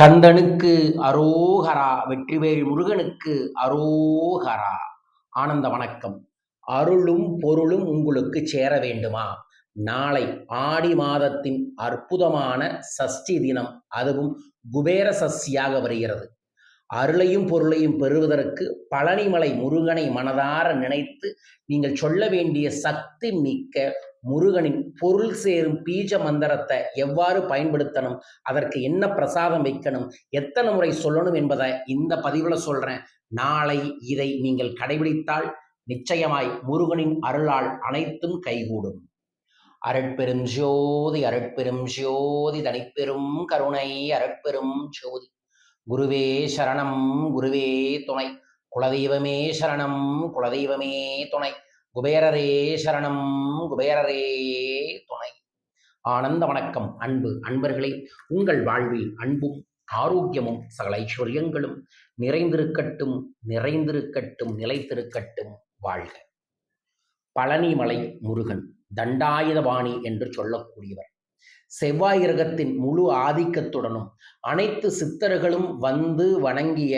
கந்தனுக்கு அரோகரா வெற்றிவேல் முருகனுக்கு அரோகரா. ஆனந்த வணக்கம். அருளும் பொருளும் உங்களுக்கு சேர வேண்டுமா? நாளை ஆடி மாதத்தின் அற்புதமான சஷ்டி தினம் அதுவும் குபேர சஷ்டியாக வருகிறது. அருளையும் பொருளையும் பெறுவதற்கு பழனிமலை முருகனை மனதார நினைத்து நீங்கள் சொல்ல வேண்டிய சக்தி மிக்க முருகனின் பொருள் சேரும் பீஜ மந்திரத்தை எவ்வாறு பயன்படுத்தணும் அதற்கு என்ன பிரசாதம் வைக்கணும் எத்தனை முறை சொல்லணும் என்பதை இந்த பதிவில் சொல்றேன். நாளை இதை நீங்கள் கடைபிடித்தால் நிச்சயமாய் முருகனின் அருளால் அனைத்தும் கைகூடும். அருட்பெரும் ஜோதி அருட்பெரும் ஜோதி தனிப்பெரும் கருணை அரட்பெரும் ஜோதி. குருவே சரணம் குருவே துணை. குலதெய்வமே சரணம் குலதெய்வமே துணை. குபேரரே சரணம் குபேரரே துணை. ஆனந்த வணக்கம் அன்பு அன்பர்களே. உங்கள் வாழ்வில் அன்பும் ஆரோக்கியமும் சகல ஐஸ்வர்யங்களும் நிறைந்திருக்கட்டும் நிறைந்திருக்கட்டும் நிலைத்திருக்கட்டும் வாழ்க. பழனிமலை முருகன் தண்டாயுதபாணி என்று சொல்லக்கூடியவர். செவ்வாய் கிரகத்தின் முழு ஆதிக்கத்துடனும் அனைத்து சித்தர்களும் வந்து வணங்கிய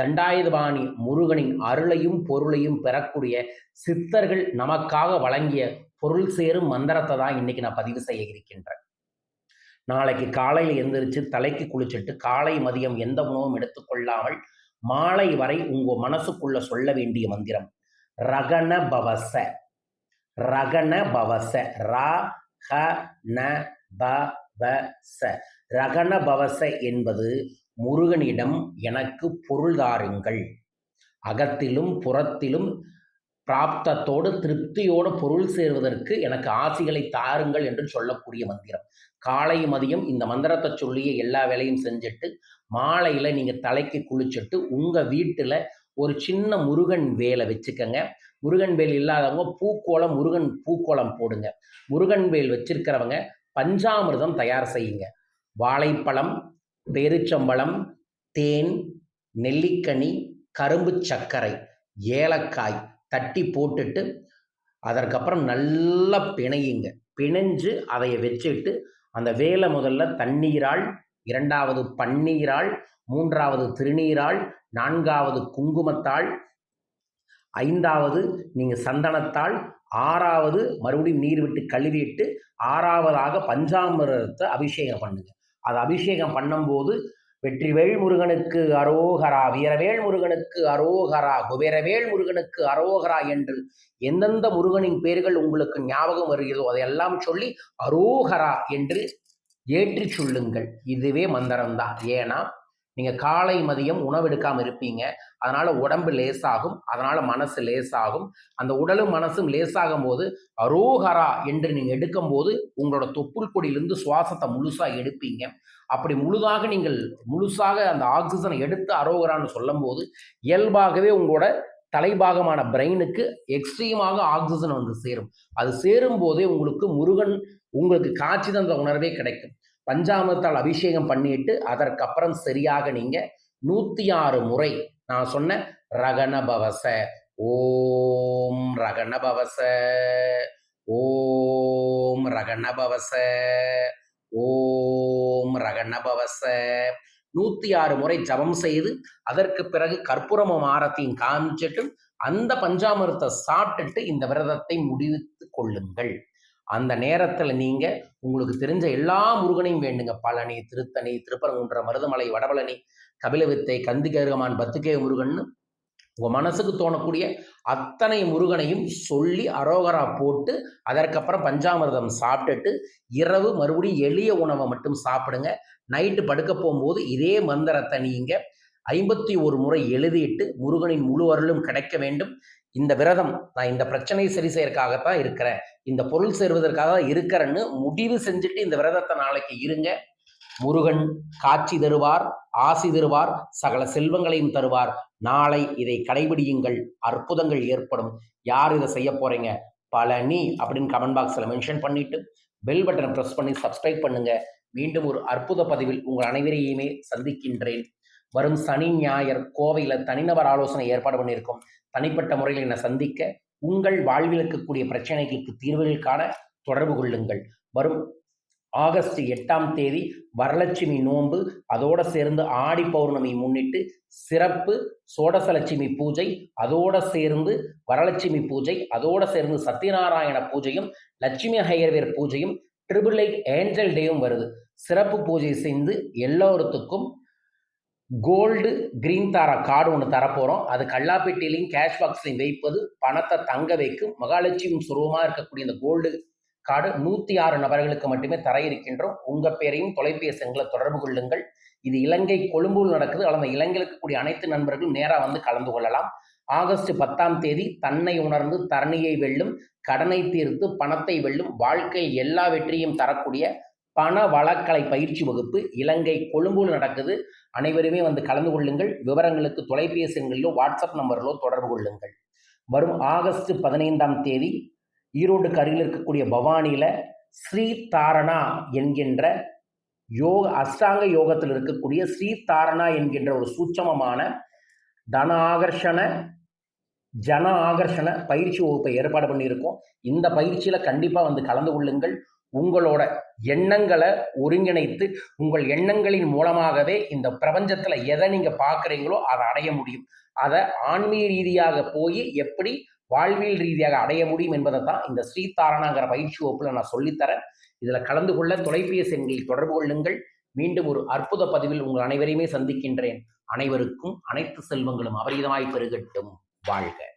தண்டாயுதபாணி முருகனின் அருளையும் பொருளையும் பெறக்கூடிய சித்தர்கள் நமக்காக வழங்கிய பொருள் சேரும் மந்திரத்தை தான் இன்னைக்கு நான் பதிவு செய்ய இருக்கின்றேன். நாளைக்கு காலையில் எந்திரிச்சு தலைக்கு குளிச்சுட்டு காலை மதியம் எந்த உணவும் எடுத்துக்கொள்ளாமல் மாலை வரை உங்க மனசுக்குள்ள சொல்ல வேண்டிய மந்திரம். ரகண பவச ரகண பவச ரா ஹ ந ப வ ச. ரகண பவச என்பது முருகனிடம் எனக்கு பொருள் தாருங்கள். அகத்திலும் புறத்திலும் பிராப்தத்தோடு திருப்தியோடு பொருள் சேர்வதற்கு எனக்கு ஆசிகளை தாருங்கள் என்று சொல்லக்கூடிய மந்திரம். காலை மதியம் இந்த மந்திரத்தை சொல்லியே எல்லா வேலையும் செஞ்சுட்டு மாலையில் நீங்கள் தலைக்கு குளிச்சுட்டு உங்கள் வீட்டில் ஒரு சின்ன முருகன் வேலை வச்சுக்கோங்க. முருகன் வேல் இல்லாதவங்க பூக்கோளம் முருகன் பூக்கோளம் போடுங்க. முருகன் வேல் வச்சிருக்கிறவங்க பஞ்சாமிர்தம் தயார் செய்யுங்க. வாழைப்பழம் பேரிச்சம்பழம் தேன் நெல்லிக்கனி கரும்பு சர்க்கரை ஏலக்காய் தட்டி போட்டுட்டு அதற்கப்புறம் நல்லா பிணையுங்க. பிணைஞ்சு அதை வச்சுட்டு அந்த வேலை முதல்ல தண்ணீரால் இரண்டாவது பன்னீரால் மூன்றாவது திருநீரால் நான்காவது குங்குமத்தால் ஐந்தாவது நீங்கள் சந்தனத்தால் ஆறாவது மறுபடியும் நீர் விட்டு கழுவிட்டு ஆறாவதாக பஞ்சாமிரத்தை அபிஷேகம் பண்ணுங்க. அது அபிஷேகம் பண்ணும்போது வெற்றிவேல் முருகனுக்கு அரோகரா வீரவேல் முருகனுக்கு அரோகரா குபேரவேல் முருகனுக்கு அரோகரா என்று எந்தெந்த முருகனின் பெயர்கள் உங்களுக்கு ஞாபகம் வருகிறதோ அதையெல்லாம் சொல்லி அரோகரா என்று ஏற்றி சொல்லுங்கள். இதுவே மந்திரம்தான். ஏன்னா நீங்கள் காலை மதியம் உணவு எடுக்காமல் இருப்பீங்க. அதனால் உடம்பு லேசாகும். அதனால் மனசு லேசாகும். அந்த உடலும் மனசும் லேசாகும் போது அரோகரா என்று நீங்கள் எடுக்கும்போது உங்களோட தொப்புள் கொடியிலிருந்து சுவாசத்தை முழுசாக எடுப்பீங்க. அப்படி முழுதாக நீங்கள் முழுசாக அந்த ஆக்சிஜனை எடுத்து அரோகரான்னு சொல்லும் போது இயல்பாகவே உங்களோட தலைபாகமான பிரெயினுக்கு எக்ஸ்ட்ரீமாக ஆக்சிஜன் வந்து சேரும். அது சேரும் போதே உங்களுக்கு முருகன் உங்களுக்கு காட்சி தந்த உணர்வே கிடைக்கும். பஞ்சாமிரத்தால் அபிஷேகம் பண்ணிட்டு அதற்கப்புறம் சரியாக நீங்கள் நூற்றி ஆறு முறை நான் சொன்ன ரகணபவச ஓம் ரகணபவச ஓம் ரகணபவச ஓம் ரகணபவச நூற்றி ஆறு முறை ஜபம் செய்து அதற்கு பிறகு கற்பூரமும் ஆரத்தையும் காமிச்சிட்டு அந்த பஞ்சாமிரத்தை சாப்பிட்டுட்டு இந்த விரதத்தை முடிவித்து கொள்ளுங்கள். அந்த நேரத்தில் நீங்கள் உங்களுக்கு தெரிஞ்ச எல்லா முருகனையும் வேண்டுங்க. பழனி திருத்தணி திருப்பரங்குன்ற மருதமலை வடபழனி கபிலவித்தை கந்திகருகமான் பத்துக்கே முருகன்னு உங்கள் மனசுக்கு தோணக்கூடிய அத்தனை முருகனையும் சொல்லி அரோகரா போட்டு அதற்கப்புறம் பஞ்சாமிரதம் சாப்பிட்டுட்டு இரவு மறுபடியும் எளிய உணவை மட்டும் சாப்பிடுங்க. நைட்டு படுக்க போகும்போது இதே மந்திரத்தை நீங்கள் ஐம்பத்தி ஒரு முறை எழுதிட்டு முருகனின் முழு அருளும் கிடைக்க வேண்டும். இந்த விரதம் நான் இந்த பிரச்சனையை சரி செய்யறதுக்காகத்தான் இருக்கிறேன். இந்த பொருள் சேர்வதற்காக தான் இருக்கிறேன்னு முடிவு செஞ்சுட்டு இந்த விரதத்தை நாளைக்கு இருங்க. முருகன் காட்சி தருவார் ஆசி தருவார் சகல செல்வங்களையும் தருவார். நாளை இதை கடைபிடியுங்கள் அற்புதங்கள் ஏற்படும். யார் இதை செய்ய போறீங்க? பழனி அப்படின்னு கமெண்ட் பாக்ஸில் மென்ஷன் பண்ணிட்டு பெல் பட்டனை ப்ரெஸ் பண்ணி சப்ஸ்கிரைப் பண்ணுங்க. மீண்டும் ஒரு அற்புத பதிவில் உங்கள் அனைவரையுமே சந்திக்கின்றேன். வரும் சனி ஞாயிறு கோவையில் தனிநபர் ஆலோசனை ஏற்பாடு பண்ணியிருக்கோம். தனிப்பட்ட முறையில் என்னை சந்திக்க உங்கள் வாழ்வில் இருக்கக்கூடிய பிரச்சனைகளுக்கு தீர்வுகள் காண தொடர்பு கொள்ளுங்கள். வரும் ஆகஸ்ட் எட்டாம் தேதி வரலட்சுமி நோன்பு அதோடு சேர்ந்து ஆடி பௌர்ணமி முன்னிட்டு சிறப்பு சோடசலட்சுமி பூஜை அதோடு சேர்ந்து வரலட்சுமி பூஜை அதோடு சேர்ந்து சத்யநாராயண பூஜையும் லட்சுமி ஹையர்வேர் பூஜையும் ட்ரிபிள் எயிட் ஏஞ்சல் டேயும் வருது. சிறப்பு பூஜை செய்து எல்லோருத்துக்கும் கோல்டு கிரீன் தாரா கார்டு ஒன்று தரப்போகிறோம் அது கல்லாப்பெட்டிலையும் கேஷ் பாக்ஸ்லையும் வைப்பது பணத்தை தங்க வைக்கும் மகாலட்சுமி சுரூபமாக இருக்கக்கூடிய இந்த கோல்டு கார்டு நூற்றி ஆறு நபர்களுக்கு மட்டுமே தர இருக்கின்றோம். உங்கள் பேரையும் தொலைபேசி எங்களை தொடர்பு கொள்ளுங்கள். இது இலங்கை கொழும்பூர் நடக்குது. அந்த இலங்கையில் இருக்கக்கூடிய அனைத்து நண்பர்களும் நேராக வந்து கலந்து கொள்ளலாம். ஆகஸ்ட் பத்தாம் தேதி தன்னை உணர்ந்து தரணியை வெல்லும் கடனை தீர்த்து பணத்தை வெல்லும் வாழ்க்கையில் எல்லா வெற்றியும் தரக்கூடிய பண வழக்கலை பயிற்சி வகுப்பு இலங்கை கொழும்புல நடக்குது. அனைவருமே வந்து கலந்து கொள்ளுங்கள். விவரங்களுக்கு தொலைபேசி எண்களிலோ வாட்ஸ்அப் நம்பரிலோ தொடர்பு கொள்ளுங்கள். வரும் ஆகஸ்ட் பதினைந்தாம் தேதி ஈரோடு கருகில் இருக்கக்கூடிய பவானியில் ஸ்ரீ தாரணா என்கின்ற யோக அஷ்டாங்க யோகத்தில் இருக்கக்கூடிய ஸ்ரீ தாரணா என்கின்ற ஒரு சூட்சமமான தன ஆகர்ஷண ஜன ஆகர்ஷண பயிற்சி வகுப்பை ஏற்பாடு பண்ணியிருக்கோம். இந்த பயிற்சியில் கண்டிப்பாக வந்து கலந்து கொள்ளுங்கள். உங்களோட எண்ணங்களை ஒருங்கிணைத்து உங்கள் எண்ணங்களின் மூலமாகவே இந்த பிரபஞ்சத்தில் எதை நீங்கள் பார்க்குறீங்களோ அதை அடைய முடியும். அதை ஆன்மீக ரீதியாக போய் எப்படி வாழ்வியல் ரீதியாக அடைய முடியும் என்பதை தான் இந்த ஸ்ரீதாரணாங்கிற பயிற்சி வகுப்பில் நான் சொல்லித்தரேன். இதில் கலந்து கொள்ள தொலைபேசி எண்களில் தொடர்பு கொள்ளுங்கள். மீண்டும் ஒரு அற்புத பதிவில் உங்கள் அனைவரையுமே சந்திக்கின்றேன். அனைவருக்கும் அனைத்து செல்வங்களும் அபரிதமாய் பெருகட்டும். வாழ்க.